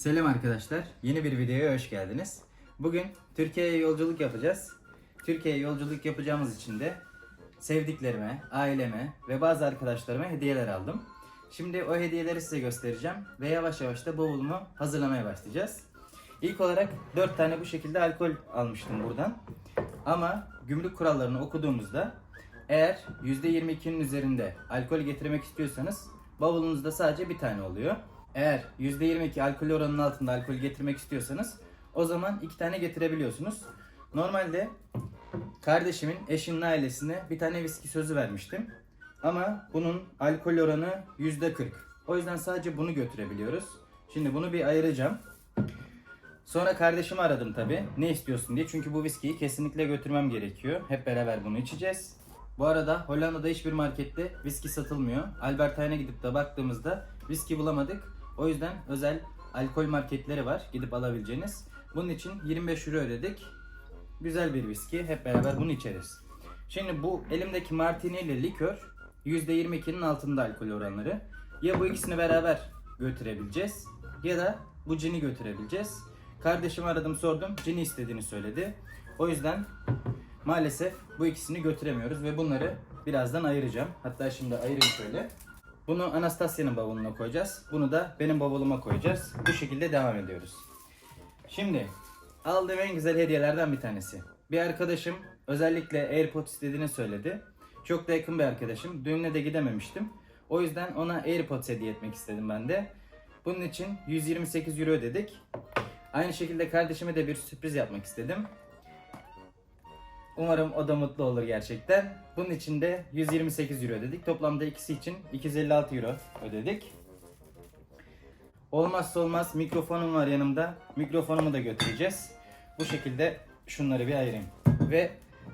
Selam arkadaşlar. Yeni bir videoya hoş geldiniz. Bugün Türkiye'ye yolculuk yapacağız. Türkiye'ye yolculuk yapacağımız için de sevdiklerime, aileme ve bazı arkadaşlarıma hediyeler aldım. Şimdi o hediyeleri size göstereceğim ve yavaş yavaş da bavulumu hazırlamaya başlayacağız. İlk olarak 4 tane bu şekilde alkol almıştım buradan. Ama gümrük kurallarını okuduğumuzda eğer %22'nin üzerinde alkol getirmek istiyorsanız bavulunuzda sadece bir tane oluyor. Eğer %22 alkol oranının altında alkol getirmek istiyorsanız o zaman iki tane getirebiliyorsunuz. Normalde kardeşimin eşinin ailesine bir tane viski sözü vermiştim. Ama bunun alkol oranı %40. O yüzden sadece bunu götürebiliyoruz. Şimdi bunu bir ayıracağım. Sonra kardeşimi aradım tabi. Ne istiyorsun diye. Çünkü bu viskiyi kesinlikle götürmem gerekiyor. Hep beraber bunu içeceğiz. Bu arada Hollanda'da hiçbir markette viski satılmıyor. Albertine'e gidip de baktığımızda viski bulamadık. O yüzden özel alkol marketleri var gidip alabileceğiniz. Bunun için 25 euro ödedik. Güzel bir viski. Hep beraber bunu içeriz. Şimdi bu elimdeki martini ile likör %22'nin altında alkol oranları. Ya bu ikisini beraber götürebileceğiz ya da bu cini götürebileceğiz. Kardeşimi aradım sordum. Cini istediğini söyledi. O yüzden maalesef bu ikisini götüremiyoruz ve bunları birazdan ayıracağım. Hatta şimdi ayırayım şöyle. Bunu Anastasya'nın bavuluna koyacağız. Bunu da benim bavuluma koyacağız. Bu şekilde devam ediyoruz. Şimdi aldığım en güzel hediyelerden bir tanesi. Bir arkadaşım özellikle AirPods istediğini söyledi. Çok da yakın bir arkadaşım. Düğününe de gidememiştim. O yüzden ona AirPods hediye etmek istedim ben de. Bunun için 128 euro ödedik. Aynı şekilde kardeşime de bir sürpriz yapmak istedim. Umarım o da mutlu olur gerçekten. Bunun için de 128 euro ödedik. Toplamda ikisi için 256 euro ödedik. Olmazsa olmaz mikrofonum var yanımda. Mikrofonumu da götüreceğiz. Bu şekilde şunları bir ayırayım. Ve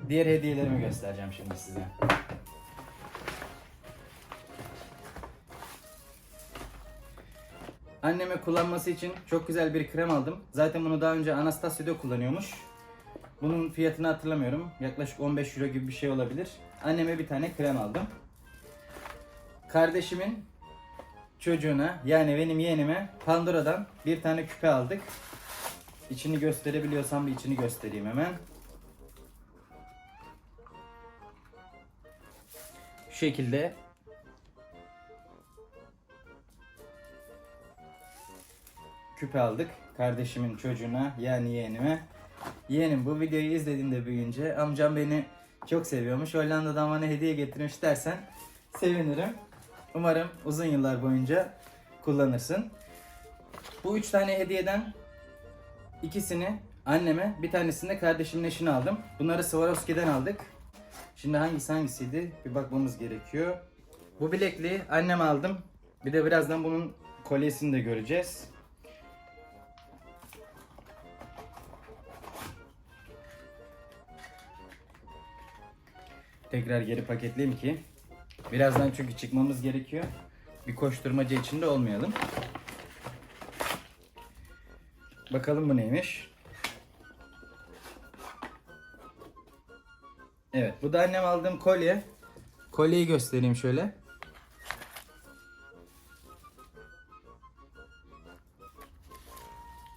diğer hediyelerimi göstereceğim şimdi size. Anneme kullanması için çok güzel bir krem aldım. Zaten bunu daha önce Anastasya'da kullanıyormuş. Bunun fiyatını hatırlamıyorum. Yaklaşık 15 euro gibi bir şey olabilir. Anneme bir tane krem aldım. Kardeşimin çocuğuna yani benim yeğenime Pandora'dan bir tane küpe aldık. İçini gösterebiliyorsam bir içini göstereyim hemen. Şu şekilde küpe aldık. Kardeşimin çocuğuna yani yeğenime. Yeğenim bu videoyu izlediğinde büyüyünce amcam beni çok seviyormuş. Hollanda'dan bana hediye getirmiş dersen sevinirim. Umarım uzun yıllar boyunca kullanırsın. Bu üç tane hediyeden ikisini anneme, bir tanesini de kardeşimin eşine aldım. Bunları Swarovski'den aldık. Şimdi hangisi hangisiydi bir bakmamız gerekiyor. Bu bilekliği anneme aldım. Bir de birazdan bunun kolyesini de göreceğiz. Tekrar geri paketleyeyim ki birazdan çünkü çıkmamız gerekiyor. Bir koşturmaca içinde olmayalım. Bakalım bu neymiş. Evet bu da annem aldığım kolye. Kolyeyi göstereyim şöyle.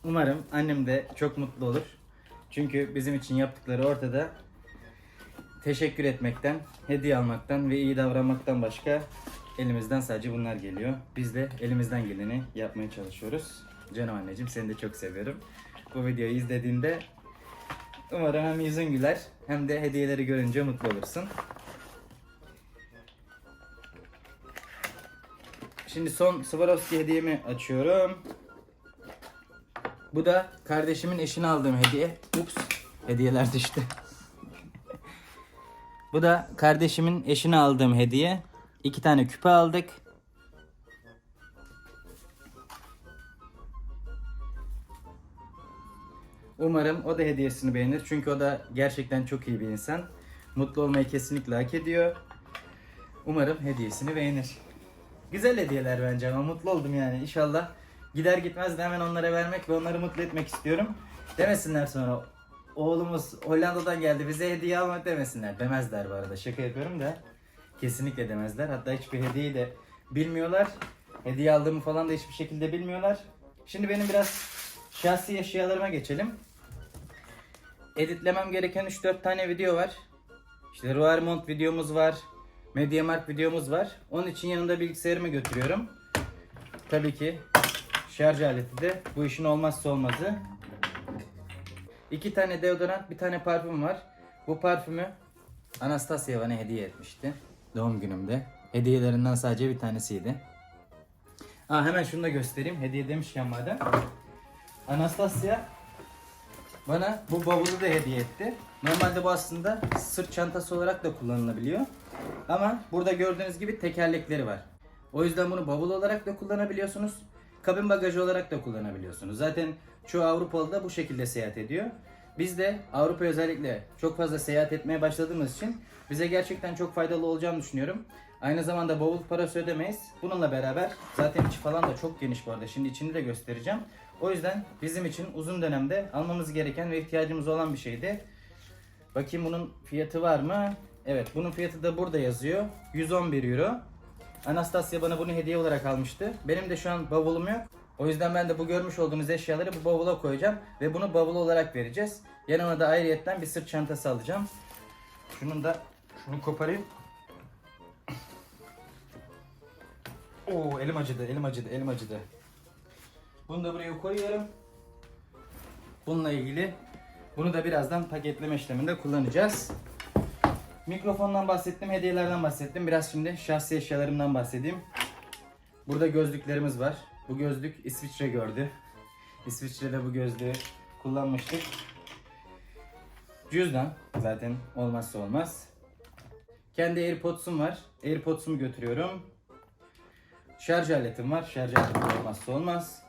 Umarım annem de çok mutlu olur. Çünkü bizim için yaptıkları ortada. Teşekkür etmekten, hediye almaktan ve iyi davranmaktan başka elimizden sadece bunlar geliyor. Biz de elimizden geleni yapmaya çalışıyoruz. Canım anneciğim seni de çok seviyorum. Bu videoyu izlediğinde umarım hem yüzün güler hem de hediyeleri görünce mutlu olursun. Şimdi son Swarovski hediyemi açıyorum. Bu da kardeşimin eşine aldığım hediye. Ups, hediyeler düştü. Bu da kardeşimin eşine aldığım hediye. İki tane küpe aldık. Umarım o da hediyesini beğenir. Çünkü o da gerçekten çok iyi bir insan. Mutlu olmayı kesinlikle hak ediyor. Umarım hediyesini beğenir. Güzel hediyeler bence ama mutlu oldum yani. İnşallah gider gitmez de hemen onlara vermek ve onları mutlu etmek istiyorum. Demesinler sonra oğlumuz Hollanda'dan geldi bize hediye almak demesinler. Demezler bu arada şaka yapıyorum da. Kesinlikle demezler. Hatta hiçbir hediyeyi de bilmiyorlar. Hediye aldığımı falan da hiçbir şekilde bilmiyorlar. Şimdi benim biraz şahsi eşyalarıma geçelim. Editlemem gereken 3-4 tane video var. İşte Roermond videomuz var. Mediamarkt videomuz var. Onun için yanımda bilgisayarımı götürüyorum. Tabii ki şarj aleti de bu işin olmazsa olmazı. İki tane deodorant, bir tane parfüm var. Bu parfümü Anastasia bana hediye etmişti. Doğum günümde. Hediyelerinden sadece bir tanesiydi. Aa, hemen şunu da göstereyim. Hediye demişken madem. Anastasia bana bu bavulu da hediye etti. Normalde bu aslında sırt çantası olarak da kullanılabiliyor. Ama burada gördüğünüz gibi tekerlekleri var. O yüzden bunu bavul olarak da kullanabiliyorsunuz. Kabin bagajı olarak da kullanabiliyorsunuz. Zaten çoğu Avrupalı da bu şekilde seyahat ediyor. Biz de Avrupa özellikle çok fazla seyahat etmeye başladığımız için bize gerçekten çok faydalı olacağını düşünüyorum. Aynı zamanda bavul parası ödemeyiz. Bununla beraber zaten içi falan da çok geniş bu arada. Şimdi içini de göstereceğim. O yüzden bizim için uzun dönemde almamız gereken ve ihtiyacımız olan bir şeydi. Bakayım bunun fiyatı var mı? Evet bunun fiyatı da burada yazıyor. 111 euro. Anastasia bana bunu hediye olarak almıştı. Benim de şu an bavulum yok. O yüzden ben de bu görmüş olduğunuz eşyaları bu bavula koyacağım. Ve bunu bavul olarak vereceğiz. Yanıma da ayrıyetten bir sırt çantası alacağım. Şunun da şunu koparayım. Oo elim acıdı, elim acıdı, elim acıdı. Bunu da buraya koyuyorum. Bununla ilgili bunu da birazdan paketleme işleminde kullanacağız. Mikrofondan bahsettim, hediyelerden bahsettim. Biraz şimdi şahsi eşyalarımdan bahsedeyim. Burada gözlüklerimiz var. Bu gözlük İsviçre gördü. İsviçre'de bu gözlüğü kullanmıştık. Cüzdan zaten olmazsa olmaz. Kendi AirPods'um var. AirPods'umu götürüyorum. Şarj aletim var. Şarj aletim olmazsa olmaz.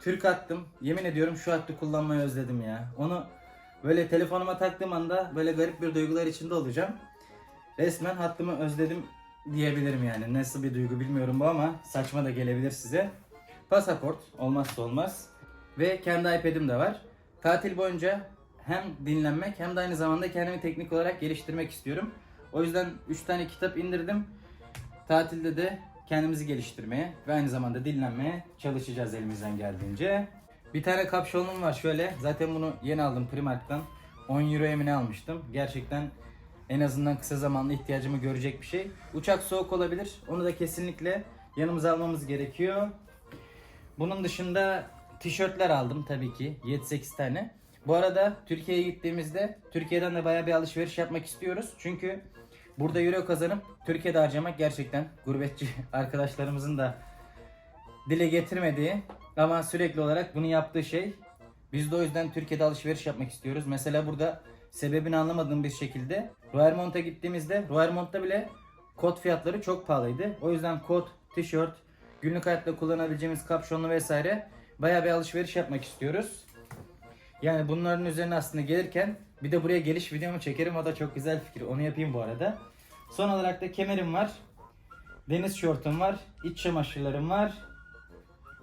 Türk hattım. Yemin ediyorum şu hattı kullanmayı özledim ya. Onu böyle telefonuma taktığım anda böyle garip bir duygular içinde olacağım. Resmen hattımı özledim diyebilirim yani. Nasıl bir duygu bilmiyorum bu ama saçma da gelebilir size. Pasaport olmazsa olmaz. Ve kendi iPad'im de var. Tatil boyunca hem dinlenmek hem de aynı zamanda kendimi teknik olarak geliştirmek istiyorum. O yüzden 3 tane kitap indirdim. Tatilde de kendimizi geliştirmeye ve aynı zamanda dinlenmeye çalışacağız elimizden geldiğince. Bir tane kapşonum var şöyle. Zaten bunu yeni aldım Primark'tan. 10 euro emine almıştım. Gerçekten en azından kısa zamanda ihtiyacımı görecek bir şey. Uçak soğuk olabilir. Onu da kesinlikle yanımıza almamız gerekiyor. Bunun dışında tişörtler aldım tabii ki. 7-8 tane. Bu arada Türkiye'ye gittiğimizde Türkiye'den de bayağı bir alışveriş yapmak istiyoruz. Çünkü burada euro kazanıp Türkiye'de harcamak gerçekten gurbetçi arkadaşlarımızın da dile getirmediği ama sürekli olarak bunu yaptığı şey. Biz de o yüzden Türkiye'de alışveriş yapmak istiyoruz. Mesela burada sebebini anlamadığım bir şekilde Roermond'a gittiğimizde Roermond'da bile kot fiyatları çok pahalıydı. O yüzden kot, tişört, günlük hayatta kullanabileceğimiz kapşonlu vesaire bayağı bir alışveriş yapmak istiyoruz. Yani bunların üzerine aslında gelirken bir de buraya geliş videomu çekerim. O da çok güzel fikir. Onu yapayım bu arada. Son olarak da kemerim var. Deniz şortum var. iç çamaşırlarım var.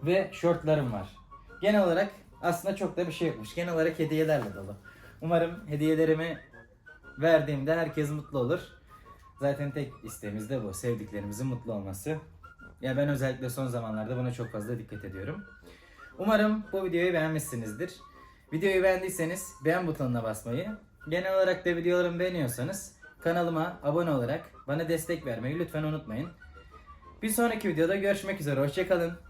Ve şortlarım var. Genel olarak aslında çok da bir şey yokmuş. Genel olarak hediyelerle dolu. Umarım hediyelerimi verdiğimde herkes mutlu olur. Zaten tek isteğimiz de bu. Sevdiklerimizin mutlu olması. Ya ben özellikle son zamanlarda buna çok fazla dikkat ediyorum. Umarım bu videoyu beğenmişsinizdir. Videoyu beğendiyseniz beğen butonuna basmayı, genel olarak da videolarımı beğeniyorsanız kanalıma abone olarak bana destek vermeyi lütfen unutmayın. Bir sonraki videoda görüşmek üzere. Hoşçakalın.